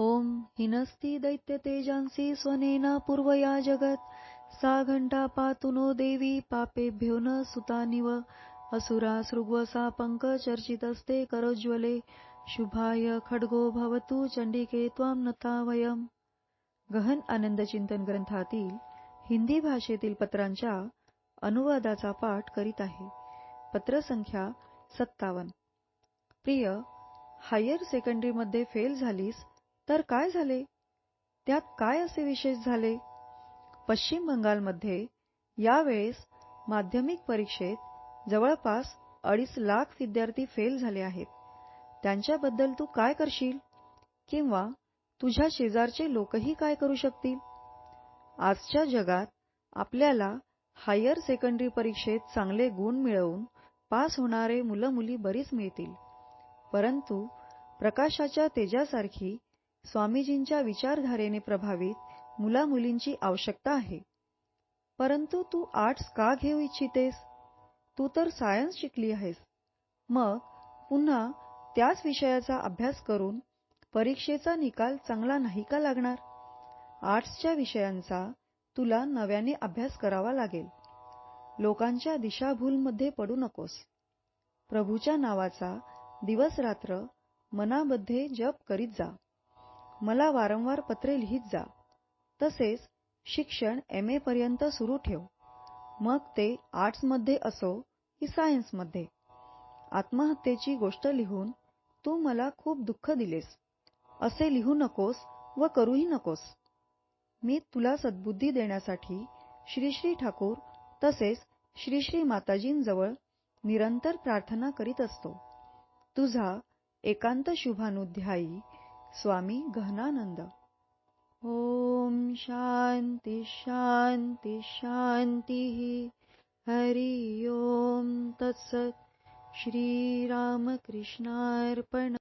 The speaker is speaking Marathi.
ॐ हिनस्ति दैत्यतेजांसि स्वनेना पूर्वया जगत्। सा घण्टा पातु नो देवी पापेभ्यो न सुतानिव। असुरासृग्वसा पङ्कचर्चितस्ते करोज्ज्वले। शुभाय खड्गो भवतु चंडिके त्वां नता वयम्। गहन आनंद चिंतन ग्रंथातील हिंदी भाषेतील पत्रांच्या अनुवादाचा पाठ करीत आहे. पत्र संख्या सत्तावन्न. प्रिय हायर सेकंडरीमध्ये फेल झालीस तर काय झाले? त्यात काय असे विशेष झाले? पश्चिम बंगालमध्ये यावेळेस माध्यमिक परीक्षेत जवळपास अडीच लाख विद्यार्थी फेल झाले आहेत. त्यांच्याबद्दल तू काय करशील? किंवा तुझ्या शेजारचे लोकही काय करू शकतील? आजच्या जगात आपल्याला हायर सेकंडरी परीक्षेत चांगले गुण मिळवून पास होणारे मुलं मुली बरीच मिळतील. परंतु प्रकाशाच्या तेजासारखी स्वामीजींच्या विचारधारेने प्रभावित मुलामुलींची आवश्यकता आहे. परंतु तू आर्ट्स का घेऊ इच्छितेस? तू तर सायन्स शिकली आहेस. मग पुन्हा त्याच विषयाचा अभ्यास करून परीक्षेचा निकाल चांगला नाही का लागणार? आर्ट्सच्या विषयांचा तुला नव्याने अभ्यास करावा लागेल. लोकांच्या दिशाभूलमध्ये पडू नकोस. प्रभूच्या नावाचा दिवस-रात्र मनामध्ये जप करीत जा. मला वारंवार पत्रे लिहित जा. तसेच शिक्षण एम ए पर्यंत सुरू ठेव. मग ते आर्ट्समध्ये असो की सायन्समध्ये आत्महत्येची गोष्ट लिहून तू मला खूप दुःख दिलेस. असे लिहू नकोस व करूही नकोस. मी तुला सद्बुद्धी देण्यासाठी श्री श्री ठाकूर तसेच श्री श्री माताजींजवळ निरंतर प्रार्थना करीत असतो. तुझा एकांत शुभानुध्यायी स्वामी शांती शांती शांती हरि ओम तत्सत श्रीरामकृष्णार्पण